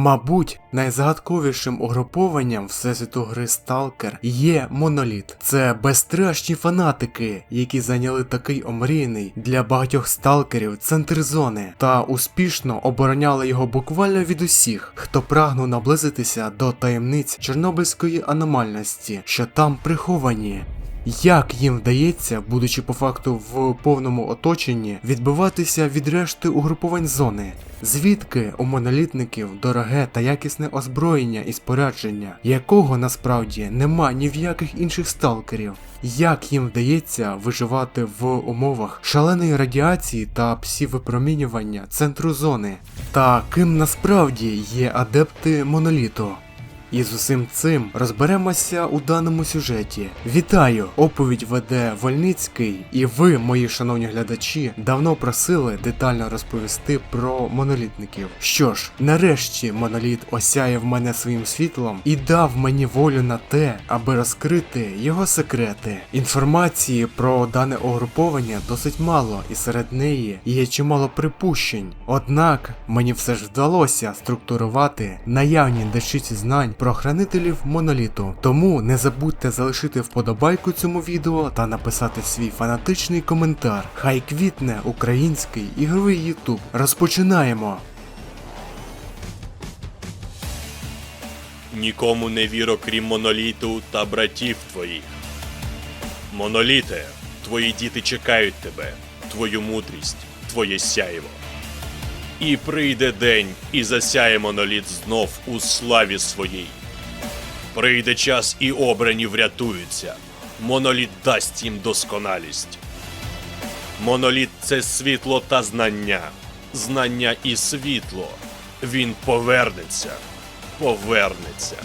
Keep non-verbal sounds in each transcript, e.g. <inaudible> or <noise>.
Мабуть, найзагадковішим угрупованням всесвіту гри Сталкер є Моноліт. Це безстрашні фанатики, які зайняли такий омріяний для багатьох сталкерів центр зони та успішно обороняли його буквально від усіх, хто прагнув наблизитися до таємниць Чорнобильської аномальності, що там приховані. Як їм вдається, будучи по факту в повному оточенні, відбиватися від решти угруповань зони? Звідки у монолітників дороге та якісне озброєння і спорядження, якого насправді нема ні в яких інших сталкерів? Як їм вдається виживати в умовах шаленої радіації та псівипромінювання центру зони? Та ким насправді є адепти моноліту? І з усім цим розберемося у даному сюжеті. Вітаю! Оповідь веде Вольницький, і ви, мої шановні глядачі, давно просили детально розповісти про монолітників. Що ж, нарешті моноліт осяяв мене своїм світлом і дав мені волю на те, аби розкрити його секрети. Інформації про дане угруповання досить мало, і серед неї є чимало припущень. Однак мені все ж вдалося структурувати наявні дещиці знань про хранителів моноліту. Тому не забудьте залишити вподобайку цьому відео та написати свій фанатичний коментар. Хай квітне український ігровий ютуб. Розпочинаємо! Нікому не вір, окрім моноліту та братів твоїх. Моноліте, твої діти чекають тебе, твою мудрість, твоє сяйво. І прийде день, і засяє моноліт знов у славі своїй. Прийде час, і обрані врятуються. Моноліт дасть їм досконалість. Моноліт це світло та знання, знання і світло. Він повернеться, повернеться.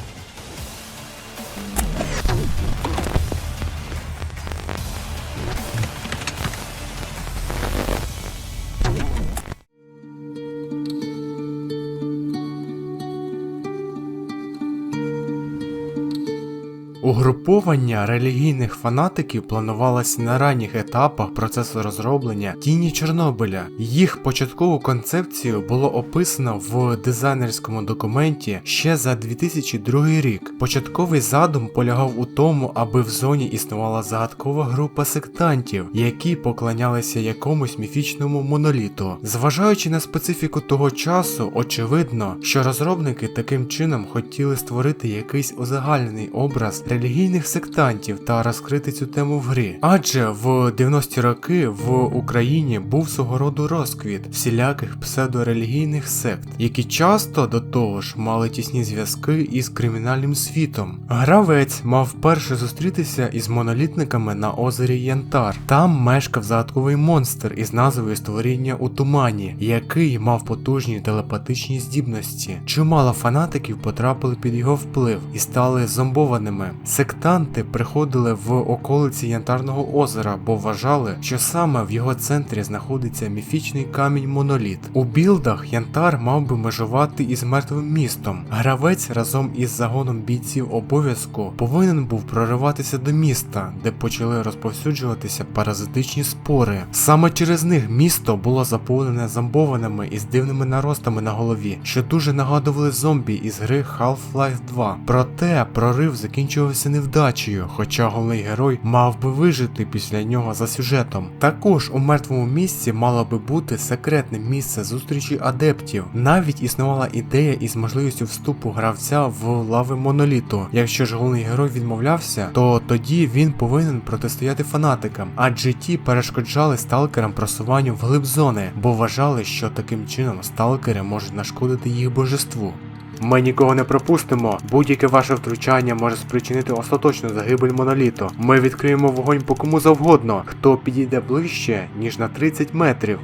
Угруповання релігійних фанатиків планувалося на ранніх етапах процесу розроблення тіні Чорнобиля. Їх початкову концепцію було описано в дизайнерському документі ще за 2002 рік. Початковий задум полягав у тому, аби в зоні існувала загадкова група сектантів, які поклонялися якомусь міфічному моноліту. Зважаючи на специфіку того часу, очевидно, що розробники таким чином хотіли створити якийсь узагальнений образ релігійних сектантів та розкрити цю тему в грі. Адже в 90-ті роки в Україні був свого роду розквіт всіляких псевдорелігійних сект, які часто до того ж мали тісні зв'язки із кримінальним світом. Гравець мав вперше зустрітися із монолітниками на озері Янтар. Там мешкав загадковий монстр із назвою створіння у тумані, який мав потужні телепатичні здібності. Чимало фанатиків потрапили під його вплив і стали зомбованими. Сектанти приходили в околиці Янтарного озера, бо вважали, що саме в його центрі знаходиться міфічний камінь моноліт. У білдах Янтар мав би межувати із мертвим містом. Гравець разом із загоном бійців обов'язку повинен був прориватися до міста, де почали розповсюджуватися паразитичні спори. Саме через них місто було заповнене зомбованими із дивними наростами на голові, що дуже нагадували зомбі із гри Half-Life 2. Проте прорив закінчувався невдачею, хоча головний герой мав би вижити після нього за сюжетом. Також у мертвому місці мало би бути секретне місце зустрічі адептів. Навіть існувала ідея із можливістю вступу гравця в лави моноліту. Якщо ж головний герой відмовлявся, то тоді він повинен протистояти фанатикам, адже ті перешкоджали сталкерам просуванню вглиб зони, бо вважали, що таким чином сталкери можуть нашкодити їх божеству. Ми нікого не пропустимо. Будь-яке ваше втручання може спричинити остаточну загибель моноліту. Ми відкриємо вогонь по кому завгодно, хто підійде ближче, ніж на 30 метрів.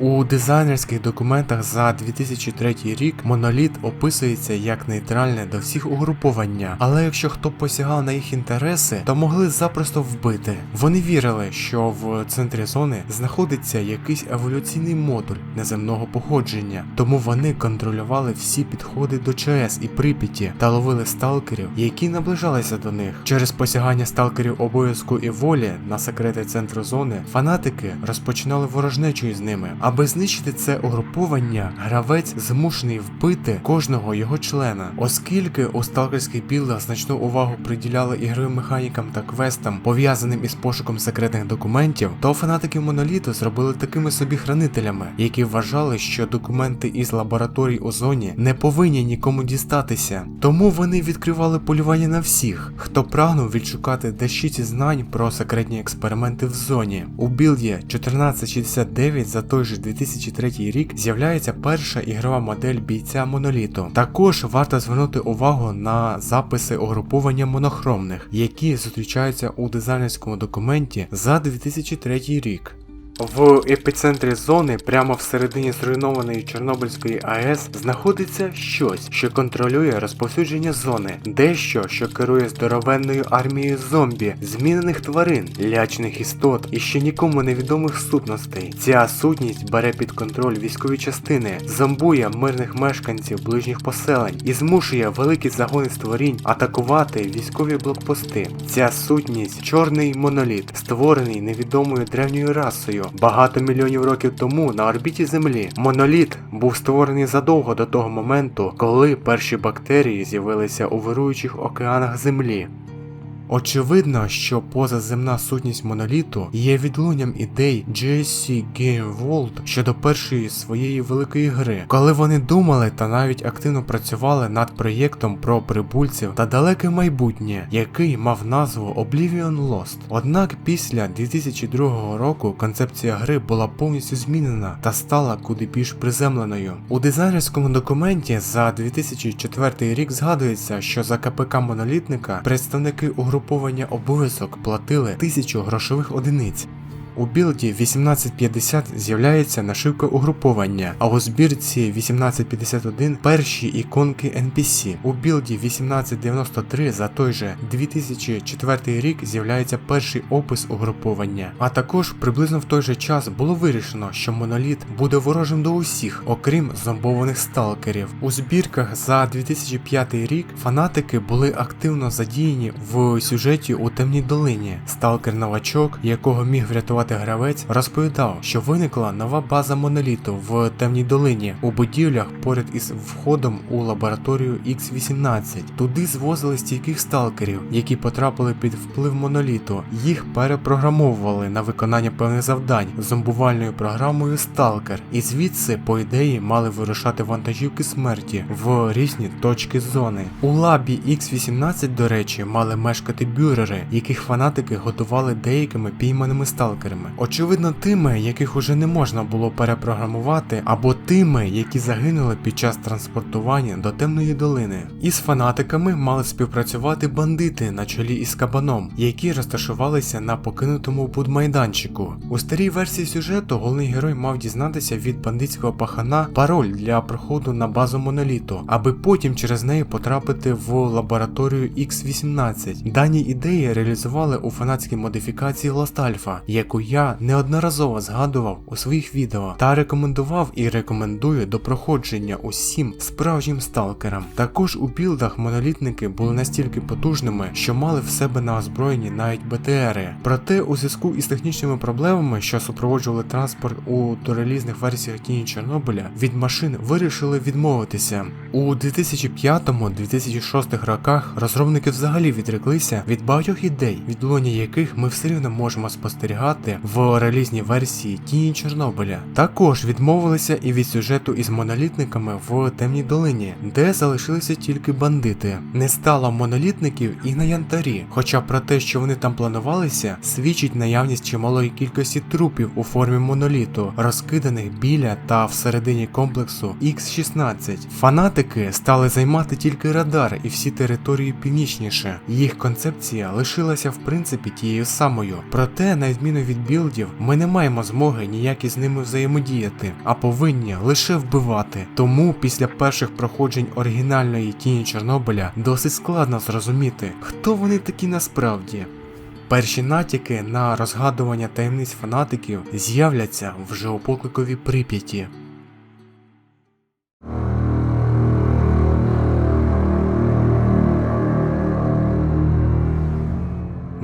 У дизайнерських документах за 2003 рік моноліт описується як нейтральне до всіх угруповання, але якщо хто посягав на їх інтереси, то могли запросто вбити. Вони вірили, що в центрі зони знаходиться якийсь еволюційний модуль неземного походження, тому вони контролювали всі підходи до ЧС і Прип'яті та ловили сталкерів, які наближалися до них. Через посягання сталкерів обов'язку і волі на секрети центру зони фанатики розпочинали ворожнечу із ними Аби знищити це угруповання, гравець змушений вбити кожного його члена. Оскільки у сталкерських білдах значну увагу приділяли ігровим механікам та квестам, пов'язаним із пошуком секретних документів, то фанатики моноліту зробили такими собі хранителями, які вважали, що документи із лабораторій у зоні не повинні нікому дістатися. Тому вони відкривали полювання на всіх, хто прагнув відшукати дещиці знань про секретні експерименти в зоні. У білді 1469 за той же 2003 рік з'являється перша ігрова модель бійця моноліту. Також варто звернути увагу на записи угруповання монохромних, які зустрічаються у дизайнерському документі за 2003 рік. В епіцентрі зони, прямо всередині зруйнованої Чорнобильської АЕС, знаходиться щось, що контролює розповсюдження зони, дещо, що керує здоровенною армією зомбі, змінених тварин, лячних істот і ще нікому невідомих сутностей. Ця сутність бере під контроль військові частини, зомбує мирних мешканців ближніх поселень і змушує великі загони створінь атакувати військові блокпости. Ця сутність чорний моноліт, створений невідомою древньою расою багато мільйонів років тому на орбіті Землі. Моноліт був створений задовго до того моменту, коли перші бактерії з'явилися у вируючих океанах Землі. Очевидно, що позаземна сутність моноліту є відлунням ідей GSC Game World щодо першої своєї великої гри, коли вони думали та навіть активно працювали над проєктом про прибульців та далеке майбутнє, який мав назву Oblivion Lost. Однак після 2002 року концепція гри була повністю змінена та стала куди більш приземленою. У дизайнерському документі за 2004 рік згадується, що за КПК монолітника представники угруповання обов'язок платили тисячу грошових одиниць. У білді 1850 з'являється нашивка угруповання, а у збірці 1851 перші іконки NPC. У білді 1893 за той же 2004 рік з'являється перший опис угруповання. А також приблизно в той же час було вирішено, що моноліт буде ворожим до усіх, окрім зомбованих сталкерів. У збірках за 2005 рік фанатики були активно задіяні в сюжеті у темній долині. Сталкер-новачок, якого міг врятувати гравець, розповідав, що виникла нова база моноліту в темній долині у будівлях поряд із входом у лабораторію X18. Туди звозили стійких сталкерів, які потрапили під вплив моноліту. Їх перепрограмовували на виконання певних завдань зомбувальною програмою Сталкер, і звідси, по ідеї, мали вирушати вантажівки смерті в різні точки зони. У лабі X18, до речі, мали мешкати бюрери, яких фанатики готували деякими пійманими сталкерами. Очевидно, тими, яких уже не можна було перепрограмувати, або тими, які загинули під час транспортування до темної долини. Із фанатиками мали співпрацювати бандити на чолі із кабаном, які розташувалися на покинутому будмайданчику. У старій версії сюжету головний герой мав дізнатися від бандитського пахана пароль для проходу на базу моноліту, аби потім через неї потрапити в лабораторію X18. Дані ідеї реалізували у фанатській модифікації Alpha, яку я неодноразово згадував у своїх відео та рекомендував і рекомендую до проходження усім справжнім сталкерам. Також у білдах монолітники були настільки потужними, що мали в себе на озброєнні навіть БТРи. Проте у зв'язку із технічними проблемами, що супроводжували транспорт у дорелізних версіях Тіні Чорнобиля, від машин вирішили відмовитися. У 2005-2006 роках розробники взагалі відреклися від багатьох ідей, відлуння яких ми все рівно можемо спостерігати в релізній версії Тіні Чорнобиля. Також відмовилися і від сюжету із монолітниками в темній долині, де залишилися тільки бандити. Не стало монолітників і на янтарі, хоча про те, що вони там планувалися, свідчить наявність чималої кількості трупів у формі моноліту, розкиданих біля та всередині комплексу X16. Фанатики стали займати тільки радар і всі території північніше. Їх концепція лишилася в принципі тією самою. Проте, на відміну від білдів, ми не маємо змоги ніяк із ними взаємодіяти, а повинні лише вбивати. Тому після перших проходжень оригінальної тіні Чорнобиля досить складно зрозуміти, хто вони такі насправді. Перші натяки на розгадування таємниць фанатиків з'являться вже у покликові прип'яті.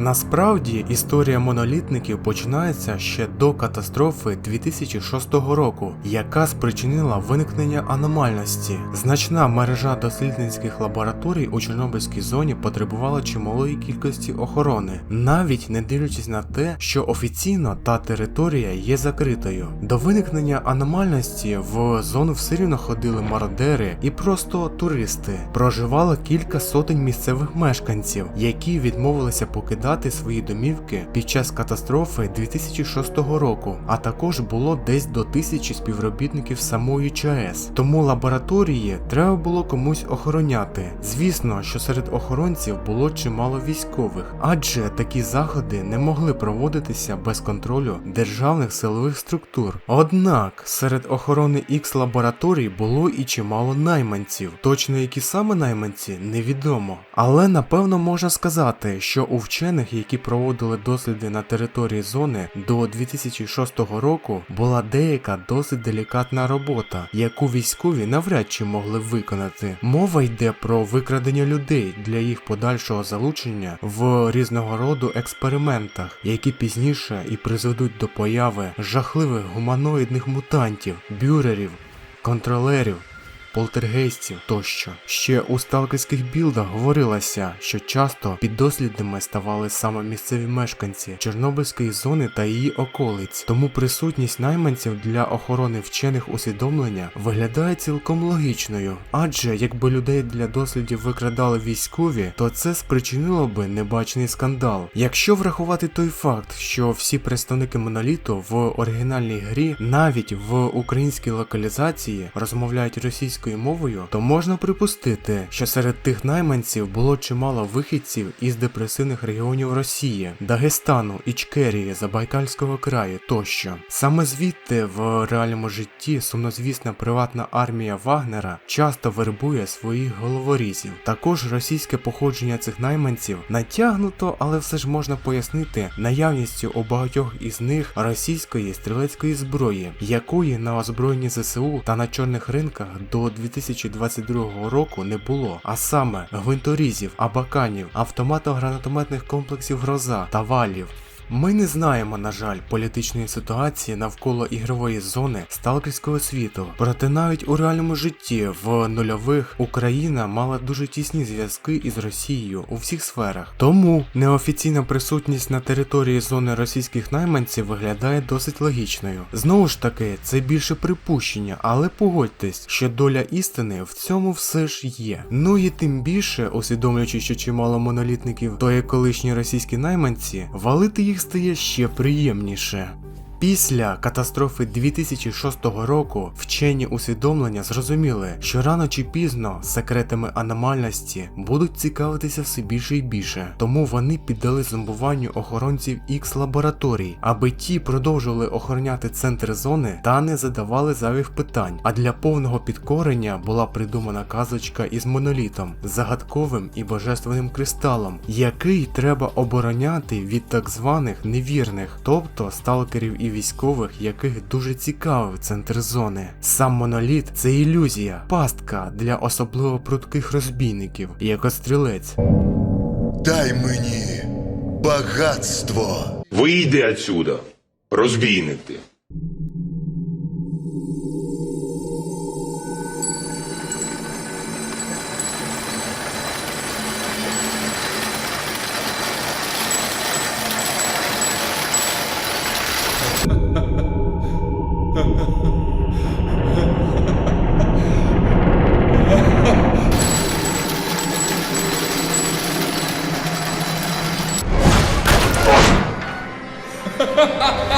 Насправді історія монолітників починається ще до катастрофи 2006 року, яка спричинила виникнення аномальності. Значна мережа дослідницьких лабораторій у Чорнобильській зоні потребувала чималої кількості охорони, навіть не дивлячись на те, що офіційно та територія є закритою. До виникнення аномальності в зону все рівно ходили мародери і просто туристи. Проживало кілька сотень місцевих мешканців, які відмовилися покидати свої домівки під час катастрофи 2006 року, а також було десь до тисячі співробітників самої ЧАЕС. Тому лабораторії треба було комусь охороняти. Звісно, що серед охоронців було чимало військових, адже такі заходи не могли проводитися без контролю державних силових структур. Однак серед охорони X лабораторій було і чимало найманців. Точно які саме найманці невідомо. Але напевно можна сказати, що у вчених, які проводили досліди на території зони до 2006 року, була деяка досить делікатна робота, яку військові навряд чи могли виконати. Мова йде про викрадення людей для їх подальшого залучення в різного роду експериментах, які пізніше і призведуть до появи жахливих гуманоїдних мутантів, бюрерів, контролерів. Полтергейстів тощо. Ще у сталкерських білдах говорилося, що часто піддослідними ставали саме місцеві мешканці Чорнобильської зони та її околиць, тому присутність найманців для охорони вчених усвідомлення виглядає цілком логічною. Адже якби людей для дослідів викрадали військові, то це спричинило би небачений скандал. Якщо врахувати той факт, що всі представники моноліту в оригінальній грі, навіть в українській локалізації, розмовляють російською мовою, то можна припустити, що серед тих найманців було чимало вихідців із депресивних регіонів Росії, Дагестану, Ічкерії, Забайкальського краю тощо. Саме звідти в реальному житті сумнозвісна приватна армія Вагнера часто вербує своїх головорізів. Також російське походження цих найманців натягнуто, але все ж можна пояснити наявністю у багатьох із них російської стрілецької зброї, якої на озброєнні ЗСУ та на чорних ринках до 2022 року не було, а саме гвинторізів, абаканів, автомато-гранатометних комплексів Гроза та валів. Ми не знаємо, на жаль, політичної ситуації навколо ігрової зони сталкерського світу. Проте навіть у реальному житті в нульових Україна мала дуже тісні зв'язки із Росією у всіх сферах. Тому неофіційна присутність на території зони російських найманців виглядає досить логічною. Знову ж таки, це більше припущення, але погодьтесь, що доля істини в цьому все ж є. Ну і тим більше, усвідомлюючи, що чимало монолітників, то є колишні російські найманці, валити їх стає ще приємніше. Після катастрофи 2006 року вчені усвідомлення зрозуміли, що рано чи пізно секретами аномальності будуть цікавитися все більше і більше, тому вони піддали зомбуванню охоронців X лабораторій, аби ті продовжували охороняти центр зони та не задавали зайвих питань. А для повного підкорення була придумана казочка із монолітом, загадковим і божественним кристалом, який треба обороняти від так званих невірних, тобто сталкерів і військових, яких дуже цікавив центр зони. Сам моноліт це ілюзія, пастка для особливо прудких розбійників, як острілець. Дай мені багатство. Вийди отсюда, розбійник ти. Ha <laughs> ha!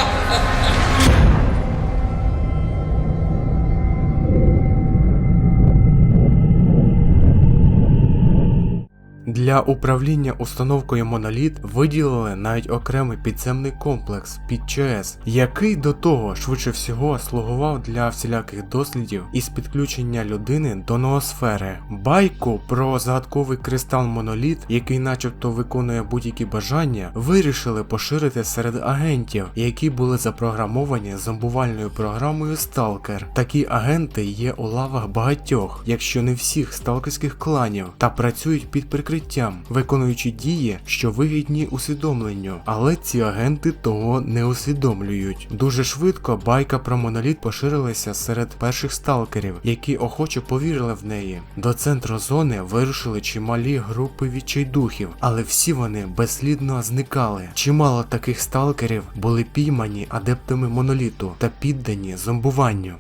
Для управління установкою моноліт виділили навіть окремий підземний комплекс під ЧАЕС, який до того швидше всього слугував для всіляких дослідів із підключення людини до ноосфери. Байку про загадковий кристал моноліт, який начебто виконує будь-які бажання, вирішили поширити серед агентів, які були запрограмовані зомбувальною програмою Stalker. Такі агенти є у лавах багатьох, якщо не всіх сталкерських кланів, та працюють під прикриттям життям, виконуючи дії, що вигідні усвідомленню, але ці агенти того не усвідомлюють. Дуже швидко байка про моноліт поширилася серед перших сталкерів, які охоче повірили в неї. До центру зони вирушили чималі групи відчайдухів, але всі вони безслідно зникали. Чимало таких сталкерів були піймані адептами моноліту та піддані зомбуванню.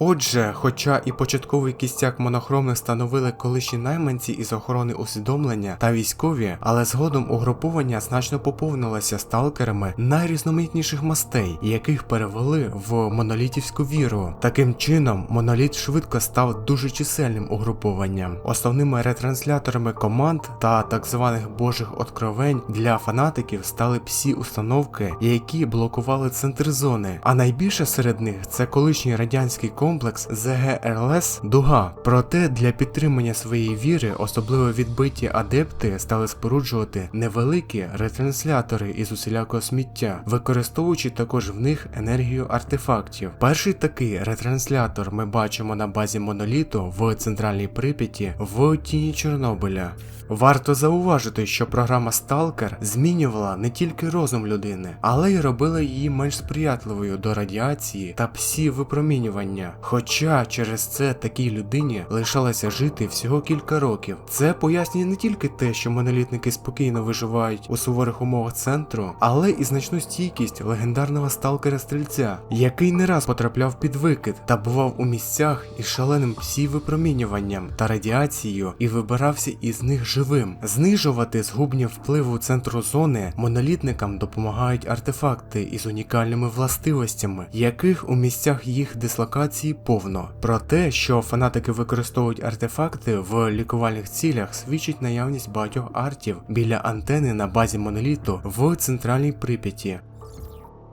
Отже, хоча і початковий кістяк монохромних становили колишні найманці із охорони усвідомлення та військові, але згодом угруповання значно поповнилося сталкерами найрізноманітніших мастей, яких перевели в монолітівську віру. Таким чином, моноліт швидко став дуже чисельним угрупованням. Основними ретрансляторами команд та так званих божих откровень для фанатиків стали псі установки, які блокували центр зони. А найбільше серед них це колишній радянський комплекс ЗГРЛС Дуга. Проте для підтримання своєї віри особливо відбиті адепти стали споруджувати невеликі ретранслятори із усілякого сміття, використовуючи також в них енергію артефактів. Перший такий ретранслятор ми бачимо на базі моноліту в центральній Прип'яті в тіні Чорнобиля. Варто зауважити, що програма Stalker змінювала не тільки розум людини, але й робила її менш сприятливою до радіації та псі-випромінювання. Хоча через це такій людині лишалося жити всього кілька років. Це пояснює не тільки те, що монолітники спокійно виживають у суворих умовах центру, але і значну стійкість легендарного сталкера стрільця, який не раз потрапляв під викид та бував у місцях із шаленим псі-випромінюванням та радіацією і вибирався із них живим. Знижувати згубні впливу центру зони монолітникам допомагають артефакти із унікальними властивостями, яких у місцях їх дислокації повно. Про те, що фанатики використовують артефакти в лікувальних цілях, свідчить наявність багатьох артів біля антени на базі моноліту в центральній Прип'яті.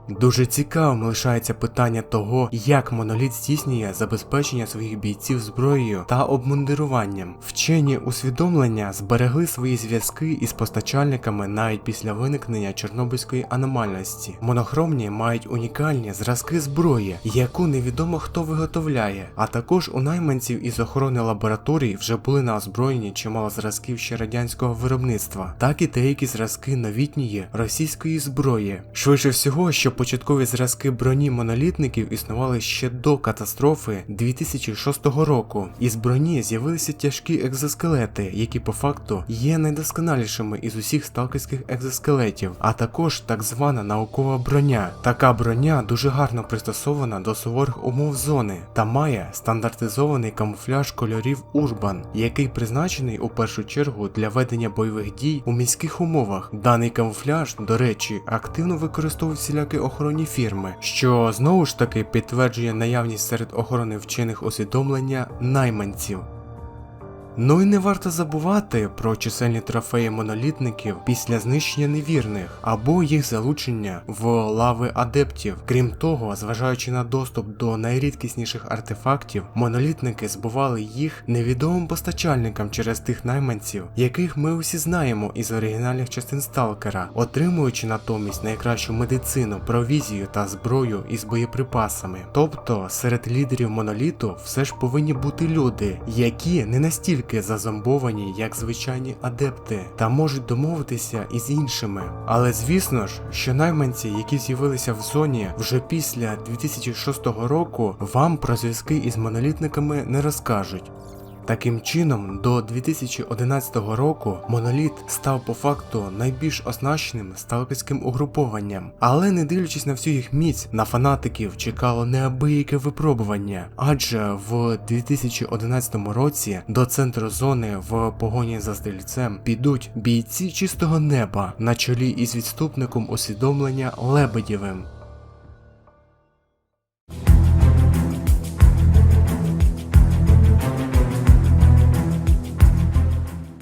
Дуже цікавим лишається питання того, як моноліт здійснює забезпечення своїх бійців зброєю та обмундируванням. Вчені усвідомлення зберегли свої зв'язки із постачальниками навіть після виникнення чорнобильської аномальності. Монохромні мають унікальні зразки зброї, яку невідомо хто виготовляє. А також у найманців із охорони лабораторій вже були на озброєнні чимало зразків ще радянського виробництва, так і деякі зразки новітньої російської зброї. Швидше всього, що початкові зразки броні монолітників існували ще до катастрофи 2006 року. Із броні з'явилися тяжкі екзоскелети, які по факту є найдосконалішими із усіх сталкерських екзоскелетів, а також так звана наукова броня. Така броня дуже гарно пристосована до суворих умов зони та має стандартизований камуфляж кольорів Урбан, який призначений у першу чергу для ведення бойових дій у міських умовах. Даний камуфляж, до речі, активно використовують всілякі охоронні фірми, що знову ж таки підтверджує наявність серед охорони вчених усвідомлення найманців. Ну і не варто забувати про чисельні трофеї монолітників після знищення невірних або їх залучення в лави адептів. Крім того, зважаючи на доступ до найрідкісніших артефактів, монолітники збували їх невідомим постачальникам через тих найманців, яких ми усі знаємо із оригінальних частин Сталкера, отримуючи натомість найкращу медицину, провізію та зброю із боєприпасами. Тобто серед лідерів моноліту все ж повинні бути люди, які не настільки зазомбовані, як звичайні адепти, та можуть домовитися із іншими. Але звісно ж, що найманці, які з'явилися в зоні вже після 2006 року, вам про зв'язки із монолітниками не розкажуть. Таким чином, до 2011 року моноліт став по факту найбільш оснащеним сталкерським угрупованням. Але не дивлячись на всю їх міць, на фанатиків чекало неабияке випробування, адже в 2011 році до центру зони в погоні за стрільцем підуть бійці чистого неба на чолі із відступником усвідомлення Лебедєвим.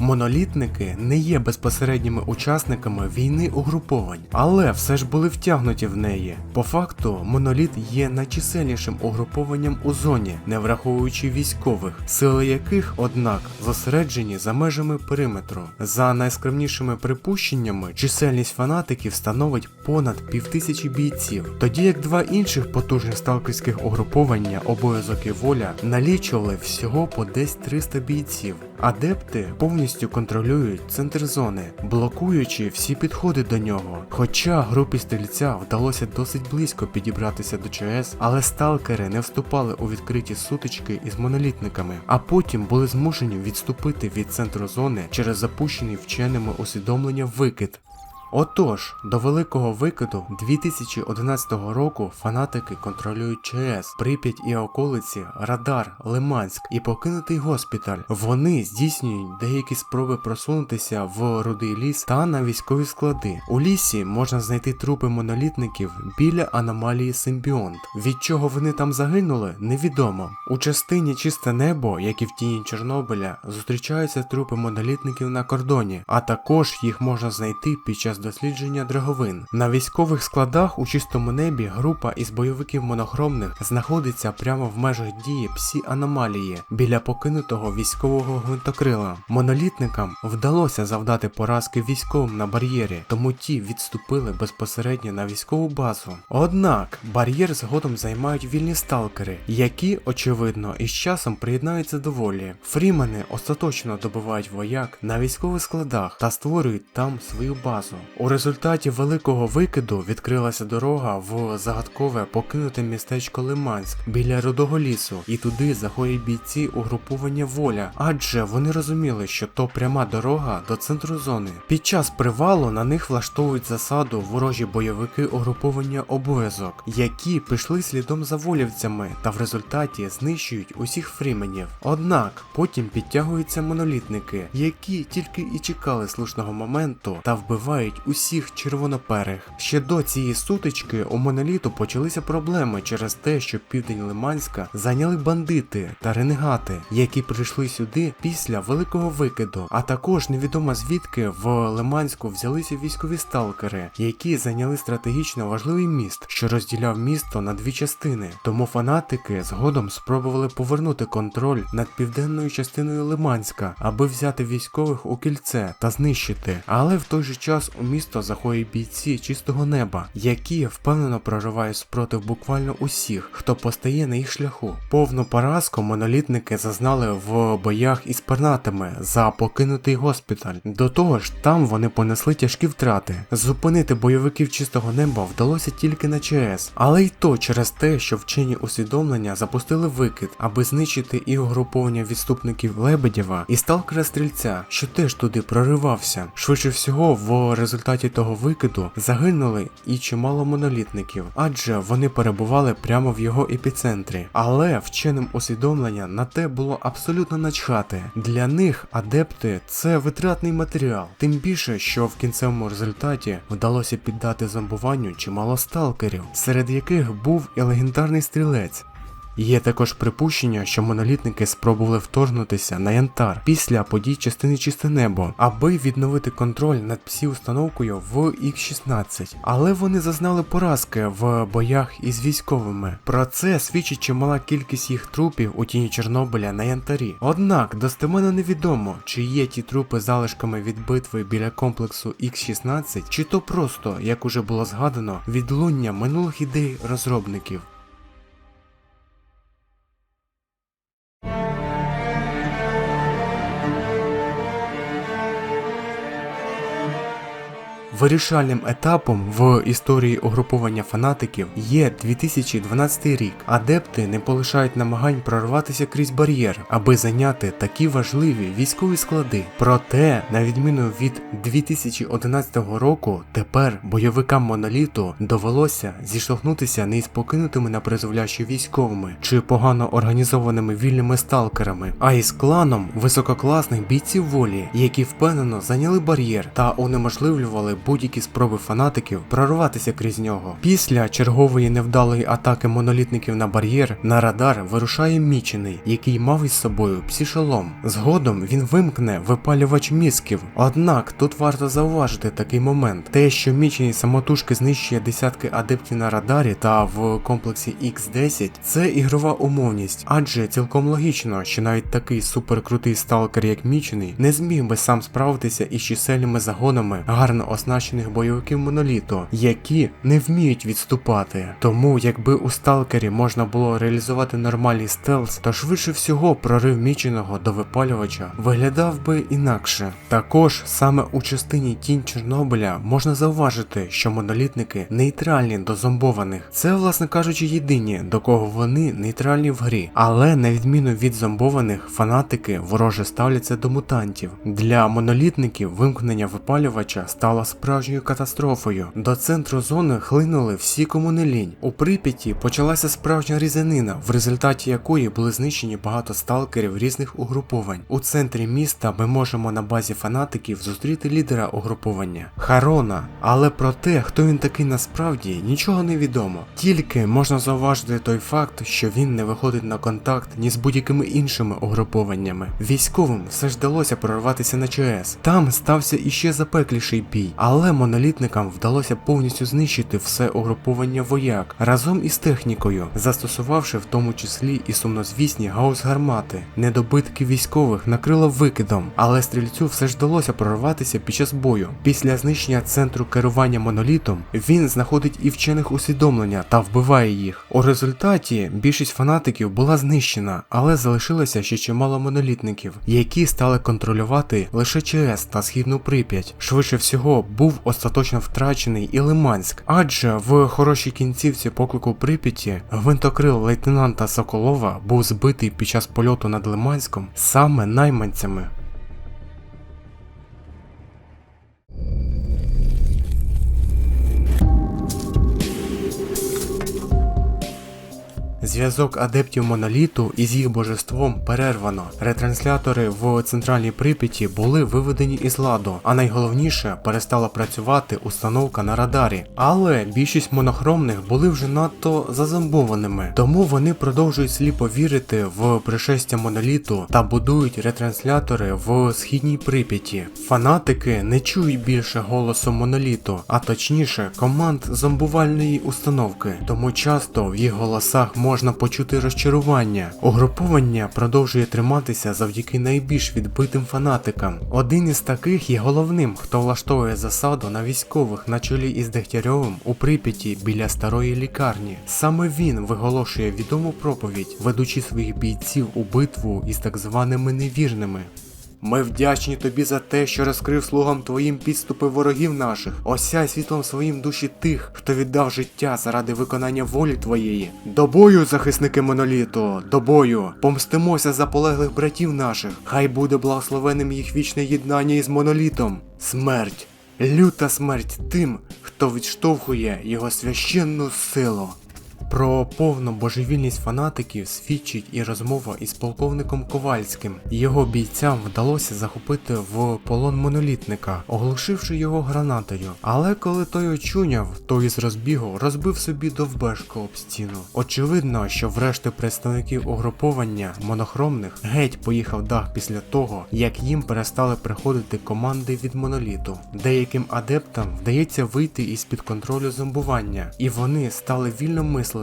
Монолітники не є безпосередніми учасниками війни угруповань, але все ж були втягнуті в неї. По факту, моноліт є найчисельнішим угрупованням у зоні, не враховуючи військових, сили яких, однак, зосереджені за межами периметру. За найскромнішими припущеннями, чисельність фанатиків становить понад півтисячі бійців, тоді як два інших потужних сталкерських угруповання обов'язок і воля налічували всього по десь 300 бійців. Адепти повністю контролюють центр зони, блокуючи всі підходи до нього. Хоча групі стрільця вдалося досить близько підібратися до ЧС, але сталкери не вступали у відкриті сутички із монолітниками, а потім були змушені відступити від центру зони через запущений вченими усвідомлення викид. Отож, до великого викиду 2011 року фанатики контролюють ЧС, Прип'ять і околиці, Радар, Лиманськ і покинутий госпіталь. Вони здійснюють деякі спроби просунутися в рудий ліс та на військові склади. У лісі можна знайти трупи монолітників біля аномалії Симбіонт. Від чого вони там загинули, невідомо. У частині Чисте небо, як і в тіні Чорнобиля, зустрічаються трупи монолітників на кордоні, а також їх можна знайти під час дослідження драговин. На військових складах у чистому небі група із бойовиків монохромних знаходиться прямо в межах дії псі аномалії біля покинутого військового гвинтокрила. Монолітникам вдалося завдати поразки військовим на бар'єрі, тому ті відступили безпосередньо на військову базу. Однак бар'єр згодом займають вільні сталкери, які, очевидно, із часом приєднаються до волі. Фрімени остаточно добивають вояк на військових складах та створюють там свою базу. У результаті великого викиду відкрилася дорога в загадкове покинуте містечко Лиманськ біля рудого лісу, і туди заходять бійці угруповання воля, адже вони розуміли, що то пряма дорога до центру зони. Під час привалу на них влаштовують засаду ворожі бойовики угруповання обов'язок, які пішли слідом за волівцями та в результаті знищують усіх фріменів. Однак потім підтягуються монолітники, які тільки і чекали слушного моменту та вбивають усіх червоноперих. Ще до цієї сутички у моноліту почалися проблеми через те, що південь Лиманська зайняли бандити та ренегати, які прийшли сюди після великого викиду. А також невідомо звідки в Лиманську взялися військові сталкери, які зайняли стратегічно важливий міст, що розділяв місто на дві частини. Тому фанатики згодом спробували повернути контроль над південною частиною Лиманська, аби взяти військових у кільце та знищити. Але в той же час у місто заходять бійці чистого неба, які впевнено проривають спротив буквально усіх, хто постає на їх шляху. Повну поразку монолітники зазнали в боях із пернатами за покинутий госпіталь. До того ж, там вони понесли тяжкі втрати. Зупинити бойовиків чистого неба вдалося тільки на ЧС, але й то через те, що вчені усвідомлення запустили викид, аби знищити і угруповання відступників Лебедєва і сталкера стрільця, що теж туди проривався. Швидше всього, в результаті того викиду загинули і чимало монолітників, адже вони перебували прямо в його епіцентрі. Але вченим усвідомлення на те було абсолютно начхати. Для них адепти це витратний матеріал, тим більше, що в кінцевому результаті вдалося піддати зомбуванню чимало сталкерів, серед яких був і легендарний стрілець. Є також припущення, що монолітники спробували вторгнутися на Янтар після подій частини Чисте Небо, аби відновити контроль над псі установкою в X16, але вони зазнали поразки в боях із військовими. Про це свідчить чимала кількість їх трупів у тіні Чорнобиля на Янтарі. Однак достеменно невідомо, чи є ті трупи залишками від битви біля комплексу X16, чи то просто, як уже було згадано, відлуння минулих ідей розробників. Вирішальним етапом в історії угруповання фанатиків є 2012 рік. Адепти не полишають намагань прорватися крізь бар'єр, аби зайняти такі важливі військові склади. Проте, на відміну від 2011 року, тепер бойовикам моноліту довелося зіштовхнутися не із покинутими на призволяще військовими чи погано організованими вільними сталкерами, а із кланом висококласних бійців волі, які впевнено зайняли бар'єр та унеможливлювали будь-які спроби фанатиків прорватися крізь нього. Після чергової невдалої атаки монолітників на бар'єр на радар вирушає мічений, який мав із собою псішолом. Згодом він вимкне випалювач мізків. Однак тут варто зауважити такий момент: те, що мічений самотужки знищує десятки адептів на радарі та в комплексі X10, це ігрова умовність, адже цілком логічно, що навіть такий суперкрутий сталкер, як мічений, не зміг би сам справитися із чисельними загонами гарно оснащених призначених бойовиків моноліту, які не вміють відступати. Тому, якби у сталкері можна було реалізувати нормальний стелс, то швидше всього прорив міченого до випалювача виглядав би інакше. Також саме у частині тінь Чорнобиля можна зауважити, що монолітники нейтральні до зомбованих. Це, власне кажучи, єдині, до кого вони нейтральні в грі. Але на відміну від зомбованих, фанатики вороже ставляться до мутантів. Для монолітників вимкнення випалювача стало справжньою катастрофою. До центру зони хлинули всі кому лінь. У Прип'яті почалася справжня різанина, в результаті якої були знищені багато сталкерів різних угруповань. У центрі міста ми можемо на базі фанатиків зустріти лідера угруповання Харона. Але про те, хто він такий насправді, нічого не відомо. Тільки можна зауважити той факт, що він не виходить на контакт ні з будь-якими іншими угрупованнями. Військовим все ж вдалося прорватися на ЧС. Там стався іще запекліший бій, але монолітникам вдалося повністю знищити все угруповання вояк разом із технікою, застосувавши в тому числі і сумнозвісні гаус-гармати. Недобитки військових накрило викидом, але стрільцю все ж вдалося прорватися під час бою. Після знищення центру керування монолітом він знаходить і вчених усвідомлення та вбиває їх. У результаті більшість фанатиків була знищена, але залишилося ще чимало монолітників, які стали контролювати лише ЧС та східну Прип'ять. Швидше всього був остаточно втрачений і Лиманськ, адже в хорошій кінцівці поклику Прип'яті гвинтокрил лейтенанта Соколова був збитий під час польоту над Лиманськом саме найманцями. Зв'язок адептів моноліту із їх божеством перервано. Ретранслятори в центральній Прип'яті були виведені із ладу, а найголовніше перестала працювати установка на радарі. Але більшість монохромних були вже надто зазомбованими, тому вони продовжують сліпо вірити в пришестя моноліту та будують ретранслятори в східній Прип'яті. Фанатики не чують більше голосу моноліту, а точніше команд зомбувальної установки, тому часто в їх голосах можна почути розчарування. Угруповання продовжує триматися завдяки найбільш відбитим фанатикам. Один із таких є головним, хто влаштовує засаду на військових на чолі із Дегтярьовим у Прип'яті біля старої лікарні. Саме він виголошує відому проповідь, ведучи своїх бійців у битву із так званими невірними. Ми вдячні тобі за те, що розкрив слугам твоїм підступи ворогів наших. Осяй світлом своїм душі тих, хто віддав життя заради виконання волі твоєї. До бою, захисники моноліту, до бою! Помстимося за полеглих братів наших. Хай буде благословенним їх вічне єднання із монолітом. Смерть, люта смерть тим, хто відштовхує його священну силу. Про повну божевільність фанатиків свідчить і розмова із полковником Ковальським. Його бійцям вдалося захопити в полон монолітника, оглушивши його гранатою. Але коли той очуняв, той із розбігу розбив собі довбешку об стіну. Очевидно, що врешті представників угруповання монохромних геть поїхав дах після того, як їм перестали приходити команди від моноліту. Деяким адептам вдається вийти із під контролю зомбування, і вони стали вільно мислити.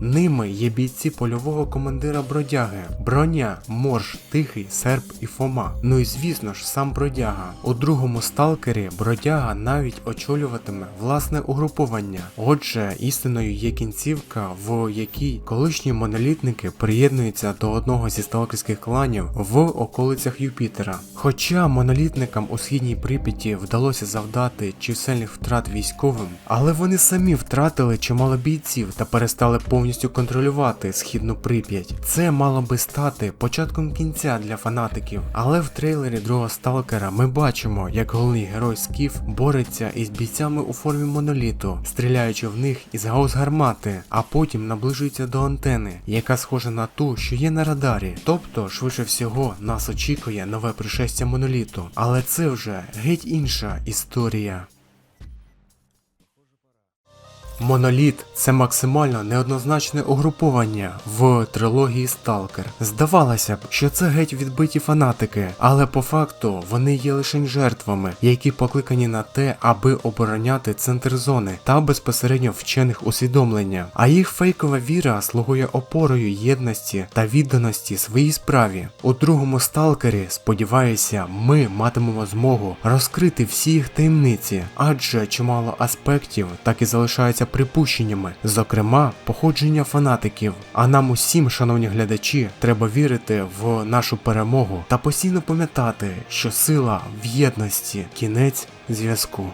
Ними є бійці польового командира бродяги, броня, морж, тихий, серп і Фома. Ну і звісно ж, сам бродяга. У другому сталкері бродяга навіть очолюватиме власне угруповання. Отже, істиною є кінцівка, в якій колишні монолітники приєднуються до одного зі сталкерських кланів в околицях Юпітера. Хоча монолітникам у східній Прип'яті вдалося завдати чисельних втрат військовим, але вони самі втратили чимало бійців та перестали повністю контролювати східну Прип'ять. Це мало би стати початком кінця для фанатиків. Але в трейлері другого сталкера ми бачимо, як головний герой Скіф бореться із бійцями у формі моноліту, стріляючи в них із гаус-гармати, а потім наближується до антени, яка схожа на ту, що є на радарі. Тобто, швидше всього, нас очікує нове пришестя моноліту. Але це вже геть інша історія. Моноліт це максимально неоднозначне угруповання в трилогії Сталкер. Здавалося б, що це геть відбиті фанатики, але по факту вони є лише жертвами, які покликані на те, аби обороняти центр зони та безпосередньо вчених усвідомлення. А їх фейкова віра слугує опорою єдності та відданості своїй справі. У другому сталкері, сподіваюся, ми матимемо змогу розкрити всі їх таємниці, адже чимало аспектів так і залишаються припущеннями, зокрема, походження фанатиків. А нам усім, шановні глядачі, треба вірити в нашу перемогу та постійно пам'ятати, що сила в єдності кінець зв'язку.